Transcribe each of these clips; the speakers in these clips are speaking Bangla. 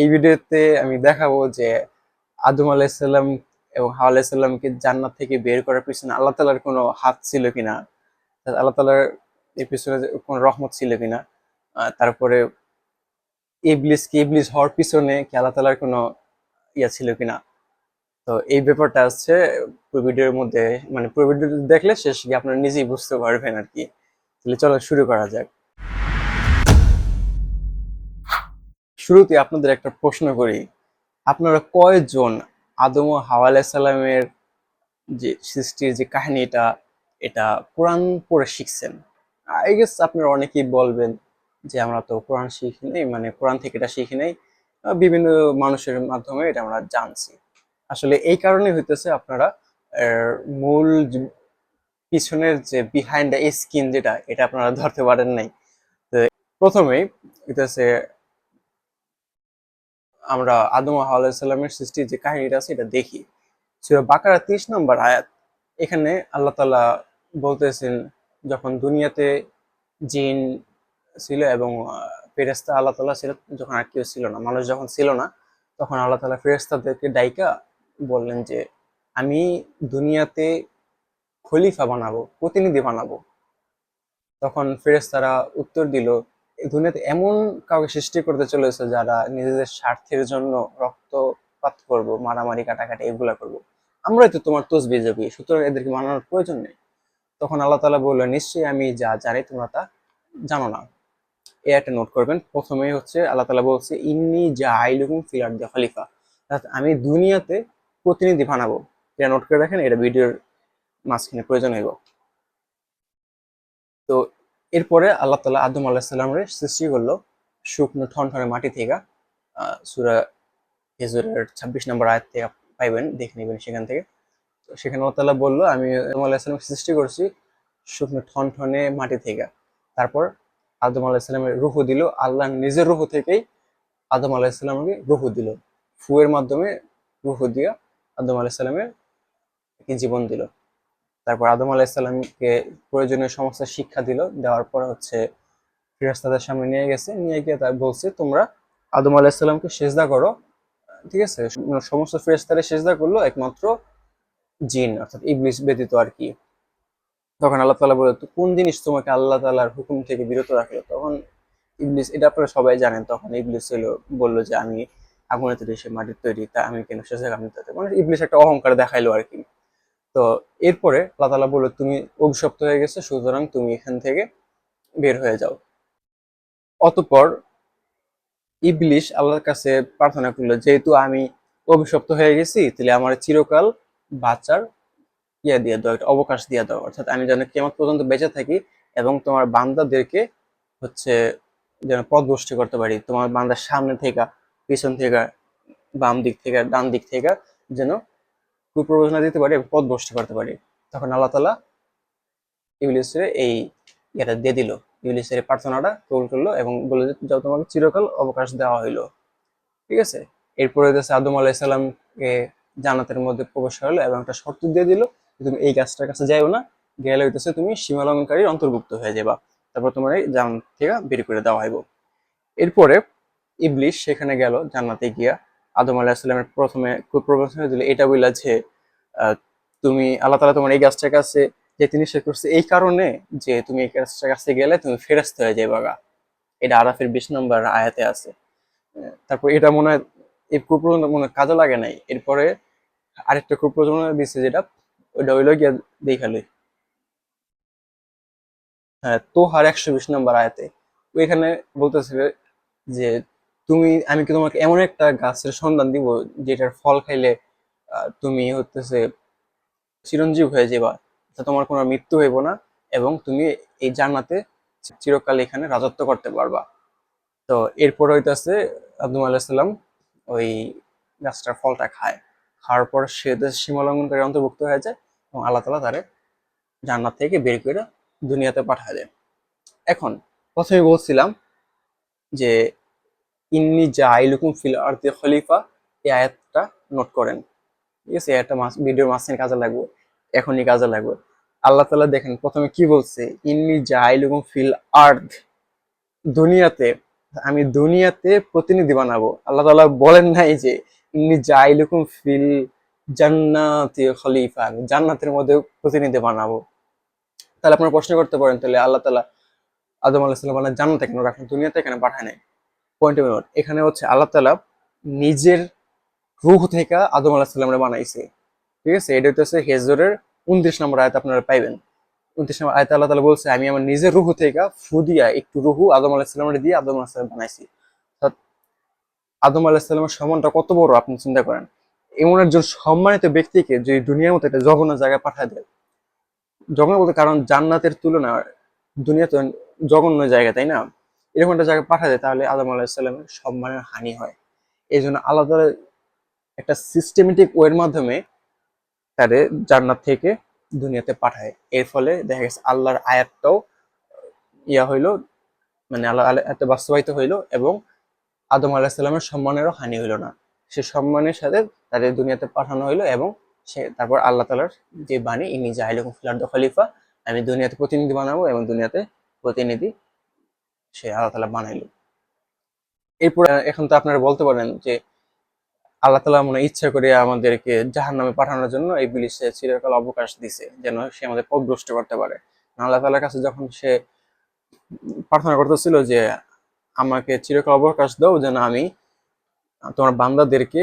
এই ভিডিওতে আমি দেখাবো যে আদম আলাইসাল্লাম এবং হাওয়া আলাইসাল্লামকে জান্নাত থেকে বের করার পিছনে আল্লাহ তালার কোনো হাত ছিল কিনা? আল্লাহ তালার এর পিছনে কোনো রহমত ছিল কিনা? তারপরে ইবলিস কি ইবলিস হওয়ার পিছনে কি আল্লাহ তালার কোনো ইয়া ছিল কিনা? তো এই ব্যাপারটা আছে পুরো ভিডিওর মধ্যে মানে পুরো ভিডিও দেখলে শেষ গিয়ে আপনারা নিজেই বুঝতে পারবেন আর কি। তাহলে চলো শুরু করা যাক। শুরুতে আপনাদের একটা প্রশ্ন করি। আপনারা কয়জন আদম ও হাওয়া আলাইসাল্লামের যে সৃষ্টির যে কাহিনীটা এটা এটা কোরআন পড়ে শিখছেন? আই গেস আপনারা অনেকেই বলবেন যে আমরা তো কোরআন শিখি নাই মানে কোরআন থেকে এটা শিখি নাই। বিভিন্ন মানুষের মাধ্যমে এটা আমরা জানছি। আসলে এই কারণে হইতেছে আপনারা মূল পিছনের যে বিহাইন্ড দ্য স্কিন যেটা, এটা আপনারা ধরতে পারেন নাই। তো প্রথমেই হইতেছে আমরা আদম ও হাওয়া সাল্লামের সৃষ্টির যে কাহিনীটা আছে এটা দেখি। সুরা বাকারা তিরিশ নম্বর আয়াত। এখানে আল্লাহ তাআলা বলতেছেন, যখন দুনিয়াতে জিন ছিল এবং ফেরেস্তা আল্লাহ তাআলা ছিল, যখন আর কেউ ছিল না, মানুষ যখন ছিল না, তখন আল্লাহ তাআলা ফেরেস্তাদেরকে ডাইকা বললেন যে, আমি দুনিয়াতে খলিফা বানাবো, প্রতিনিধি বানাবো। তখন ফেরেস্তারা উত্তর দিল দুনিয়াতে এমন কাউকে সৃষ্টি করতে চলেছে যারা নিজেদের স্বার্থের জন্য রক্তপাত করব, মারামারি, কাটাকাটি এগুলা করব। আমরাই তো তোমার তসবি যাবি সুতরাং এদেরকে মানানোর প্রয়োজন নেই। তখন আল্লাহ তাআলা বলল নিশ্চয়ই আমি যা জানি তোমরা তা জানো না। এ একটা নোট করবেন। প্রথমেই হচ্ছে আল্লাহ তাআলা বলছে, ইন্নি যা আইলুকুম ফিলার দে খলিফা আমি দুনিয়াতে প্রতিনিধি বানাবো। এটা নোট করে রাখেন এটা ভিডিওর মাঝখানে প্রয়োজন হইব। তো এরপরে আল্লাহ তালা আদম আল্লাহ সাল্লামের সৃষ্টি করল শুকনো ঠনঠনে মাটি থেকে। সূরা হেজুরের ছাব্বিশ নম্বর আয়াত থেকে পাইবেন, দেখে নেবেন সেখান থেকে। তো সেখানে আল্লাহ তালা বলল, আমি আদম আল্লাহ সৃষ্টি করছি শুকনো ঠনঠনে মাটি থেকে। তারপর আদম আল্লাহ সাল্লামের রুহু দিল, আল্লাহ নিজের রুহু থেকেই আদম আলাহ সাল্লামকে রুহু দিল। ফুয়ের মাধ্যমে রুহু দিয়া আদম আলাহ সাল্লামের জীবন দিল। তারপর আদম আলাইসাল্লামকে প্রয়োজনীয় সমস্ত শিক্ষা দিল, দেওয়ার পর হচ্ছে ফিরাস্তাদের সামনে নিয়ে গেছে, নিয়ে গিয়ে তার বলছে, তোমরা আদম আলাইসাল্লামকে সেজদা করো। ঠিক আছে? সমস্ত ফেরেস্তারে সেজদা করল, একমাত্র জিন, অর্থাৎ ইবলিস ব্যতীত আর কি। তখন আল্লাহ তাআলা বলে কোন জিনিস তোমাকে আল্লাহ তাআলার হুকুম থেকে বিরত রাখল? তখন ইবলিস, এটা আপনারা সবাই জানেন, তখন ইবলিস হলো বলল যে, আমি আগুনের তৈরি, সে মাটির তৈরি, তা আমি কেন সেজদা আমি তাতে মানে ইবলিস একটা অহংকার দেখাইলো আর কি। তো এরপরে আল্লাহ তাআলা বলল, তুমি অভিশপ্ত হয়ে গেছে, সুতরাং তুমি এখান থেকে বের হয়ে যাও। অতপর ইবলিশ আল্লাহর কাছে প্রার্থনা করল, যেহেতু আমি অভিশপ্ত হয়ে গেছি, তাহলে আমার চিরকাল বাঁচার ইয়ে দিয়ে দাও, একটা অবকাশ দিয়ে দাও। অর্থাৎ আমি যেন কেমন পর্যন্ত বেঁচে থাকি এবং তোমার বান্দাদেরকে হচ্ছে যেন পথভ্রষ্ট করতে পারি, তোমার বান্দার সামনে থেকে, পিছন থেকে, বাম দিক থেকে, ডান দিক থেকে যেন কুপ্রবচনা দিতে পারি এবং পথভ্রষ্ট করতে পারি। তখন আল্লাহ তালা ইবলিসের এই ইয়েটা দিয়ে দিল। ইবলিসের এই প্রার্থনাটা কবুল করল এবং বলে যে, যাও তোমাকে চিরকাল অবকাশ দেওয়া হইল। ঠিক আছে? এরপরে হচ্ছে আদম আলাইসাল্লামকে জান্নাতের মধ্যে প্রবেশ করালো এবং একটা শর্ত দিয়ে দিল তুমি এই গাছটার কাছে যাইও না। গেলে হইতেছে তুমি সীমালঙ্কারীর অন্তর্ভুক্ত হয়ে যাবা তারপর তোমার এই জান থেকে বের করে দেওয়া হইব। এরপরে ইবলিশ সেখানে গেল জান্নাতে গিয়া আদম আলাহিসাল্লামের প্রথমে কুপ্রবচনা দিল এটা বললা যে তুমি আল্লাহ তালা তোমার এই গাছটার কাছে যেতে নিষেধ করছে, এই কারণে যে তুমি এই গাছটার কাছে গেলে তুমি ফেরস্ত হয়ে যাবে গা। এটা আরাফের বিশ নম্বর আয়াতে আছে। তারপর এটা মনে হয়, এই কুপ্রবচনা মনে কাজে লাগে নাই। এরপরে আরেকটা কুপ্রবচনা দিচ্ছে যেটা, ওইটা হইল গিয়া দেখালে হ্যাঁ তোহার একশো বিশ নম্বর আয়াতে। ওইখানে বলতেছে যে তুমি, আমি কি তোমাকে এমন একটা গাছের সন্ধান দিব যেটার ফল খাইলে তুমি হতেছে চিরঞ্জীব হয়ে যাবা তা তোমার কোনো মৃত্যু হইব না এবং তুমি এই জান্নাতে চিরকাল এখানে রাজত্ব করতে পারবা। তো এরপর হইতেছে আব্দুল আলাহিসাল্লাম ওই গাছটার ফলটা খায়। খাওয়ার পর সে সীমালঙ্ঘনকারী অন্তর্ভুক্ত হয়ে যায় এবং আল্লাহ তালা তারে জান্নাত থেকে বের করে দুনিয়াতে পাঠায় দেয়। এখন প্রথমে বলছিলাম যে ইন্নি জাইলুকুম ফিল আরতি খলিফা, এই আয়াতটা নোট করেন। ঠিক আছে? একটা মাস ভিডিওর মাঝখানে কাজে লাগবে। এখনই কাজে লাগবে। আল্লাহ তাআলা দেখেন, প্রথমে কি বলছে? ইন্নি জাইলুকুম ফিল আর্থ দুনিয়াতে, আমি দুনিয়াতে প্রতিনিধি বানাবো। আল্লাহ তাআলা বলেন নাই যে, ইন্নি জাইলুকুম ফিল জান্নাতি খলিফা। আমি জান্নাতের মধ্যে প্রতিনিধি বানাবো। তাহলে আপনারা প্রশ্ন করতে পারেন, তাহলে আল্লাহ তাআলা আদম আলাইহিস সালাম বানান জান্নাতে কেন রাখেন, দুনিয়াতে কেন পাঠায় নাই। পয়েন্ট এখানে হচ্ছে আল্লাহ তাআলা নিজের রুহ থেকে আদম আলাইহিস সালামরে বানাইছে। ঠিক আছে? এটা হচ্ছে হেজরের উনত্রিশ নম্বর আয়াত আপনারা পাইবেন। উনত্রিশ নম্বর আয়াত আল্লাহ তাআলা বলছে, আমি আমার নিজের রুহু থেকে ফুদিয়া একটু রুহু আদম আলাইহিস সালামরে দিয়ে আদম আলাইহিস সালাম বানাইছি। অর্থাৎ আদম আলাইহিস সালামের সম্মানটা কত বড়, আপনি চিন্তা করেন। এমন একজন সম্মানিত ব্যক্তিকে যে দুনিয়ার মতো একটা জঘন্য জায়গায় পাঠায় দেয়। জঘন্য বলতে কারণ জান্নাতের তুলনা দুনিয়াতে জঘন্য জায়গা, তাই না? এরকম একটা জায়গায় পাঠায় দেয় তাহলে আদম আলাইহিস সালামের সম্মানের হানি হয়। এই জন্য তাআলা একটা সিস্টেমেটিক ওয়ের মাধ্যমে তাদের জান্নাত থেকে দুনিয়াতে পাঠায়। এর ফলে দেখা গেছে আল্লাহর আয়াতটাও ইয়া হইল মানে আল্লাহ আয়াতে বাস্তবায়িত হইল এবং আদম আলাহ সাল্লামের সম্মানেরও হানি হইল না। সে সম্মানের সাথে তাদের দুনিয়াতে পাঠানো হইল এবং সে, তারপর আল্লাহ তালার যে বাণী ইনি জাহিলুকুম ফিলার্দ খলিফা আমি দুনিয়াতে প্রতিনিধি বানাবো এবং দুনিয়াতে প্রতিনিধি সে আল্লাহ তালা বানাইলো। এরপর এখন তো আপনারা বলতে পারেন যে আল্লাহ তালা মনে ইচ্ছা করে আমাদেরকে জাহান নামে পাঠানোর জন্য এই বিলিশে চিরকাল অবকাশ দিছে, যেন সে আমাদের পথভ্রষ্ট করতে পারে। আল্লাহ তালার কাছে যখন সে প্রার্থনা করতেছিল যে আমাকে চিরকাল অবকাশ দাও, যেন আমি তোমার বান্দাদেরকে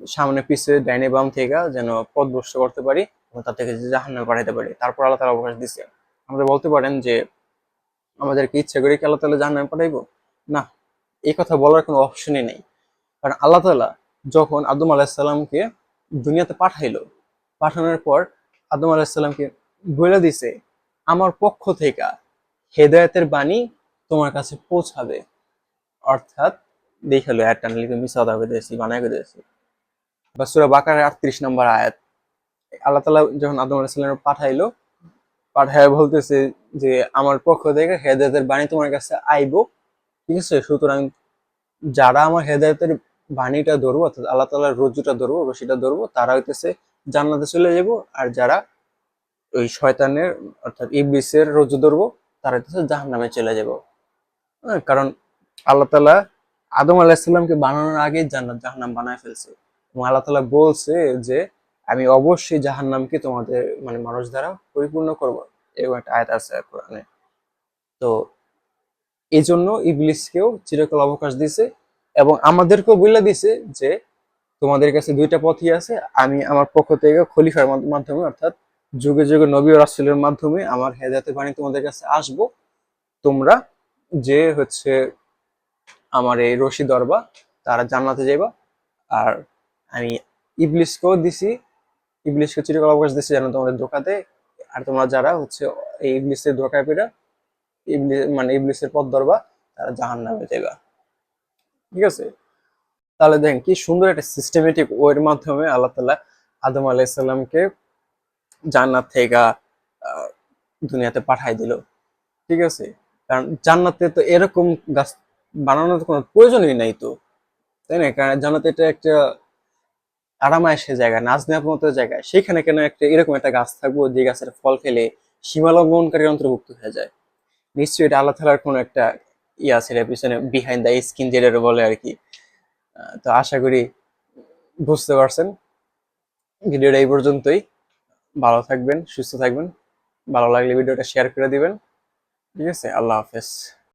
সামনে পিছে, ডাইনে বাম থেকে যেন পথভ্রষ্ট করতে পারি এবং তার থেকে জাহান নামে পাঠাতে পারি। তারপর আল্লাহ তালা অবকাশ দিছে। আমাদের বলতে পারেন যে আমাদেরকে ইচ্ছা করে কি আল্লাহ তালা জাহান নামে পাঠাইবো? না, এই কথা বলার কোনো অপশনই নেই। কারণ আল্লাহ তালা যখন আদম আলাহিসাল্লামকে দুনিয়াতে পাঠাইলো, পাঠানোর পর আদম আলাহিসাল্লামকে বলে দিছে, আমার পক্ষ থেকে হেদায়তের বাণী তোমার কাছে পৌঁছাবে। অর্থাৎ দেখাল একটা লিখে মিস আদা করে দিয়েছি বানাই করে দিয়েছি। বা সুরা বাকারের আটত্রিশ নম্বর আয়াত। আল্লাহ তালা যখন আদম আলাহিসাল্লাম পাঠাইলো পাঠায় বলতেছে যে আমার পক্ষ থেকে হেদায়তের বাণী তোমার কাছে আইবো। ঠিক আছে? সুতরাং যারা আমার হেদায়তের বাণীটা ধরবো অর্থাৎ আল্লাহ তালার রজ্জুটা ধরবো রশিটা ধরবো তারা হইতেছে জান্নাতে চলে যাব আর যারা ওই শয়তানের অর্থাৎ ইবলিসের রজ্জু ধরবো তারা হইতেছে জাহান নামে চলে যাব হ্যাঁ, কারণ আল্লাহ তালা আদম আলাহিসাল্লামকে বানানোর আগে জান্নাত জাহান্নাম বানায় ফেলছে। এবং আল্লাহ তালা বলছে যে আমি অবশ্যই জাহান্নামকে তোমাদের মানে মানুষ দ্বারা পরিপূর্ণ করব। এরকম একটা আয়াত আছে কোরআনে। তো এই জন্য ইবলিসকেও চিরকাল অবকাশ দিছে এবং আমাদেরকেও বলে দিছে যে তোমাদের কাছে দুইটা পথই আছে। আমি আমার পক্ষ থেকে খলিফার মাধ্যমে অর্থাৎ যুগে যুগে নবী রাসুলের মাধ্যমে আমার হেদায়তের বাণী তোমাদের কাছে আসব। তোমরা যে হচ্ছে আমার এই রশি দরবা তারা জান্নাতে যাইবা। আর আমি ইবলিশকেও দিছি ইবলিশকে চিরকাল অবকাশ দিছি যেন তোমাদের ধোকা দেয় আর তোমরা যারা হচ্ছে এই ইবলিশের ধোকায় পেরা মানে ইবলিশের পথ ধরবা, তারা জাহান নামে যাইবা। ঠিক আছে? তাহলে দেখেন কি সুন্দর একটা সিস্টেমেটিক ওয়ের মাধ্যমে আল্লাহ তালা আদম আলাইসাল্লামকে জান্নাত থেকে দুনিয়াতে পাঠাই দিল। ঠিক আছে? কারণ জান্নাতে তো এরকম গাছ বানানোর কোনো প্রয়োজনই নাই তো। তাই না? কারণ জান্নাতে এটা একটা আরামায়েশের জায়গা নাচ নেওয়ার মতো জায়গায়, সেখানে কেন একটা এরকম একটা গাছ থাকব যে গাছের ফল খেলে সীমালঙ্ঘনকারী অন্তর্ভুক্ত হয়ে যায়? নিশ্চয়ই এটা আল্লাহ তালার কোনো একটা ইয়ে আছে, এর পিছনে বিহাইন্ড দ্য স্কিন যেটা বলে আর কি। তো আশা করি বুঝতে পারছেন। ভিডিওটা এই পর্যন্তই। ভালো থাকবেন, সুস্থ থাকবেন। ভালো লাগলে ভিডিওটা শেয়ার করে দিবেন। ঠিক আছে? আল্লাহ হাফেজ।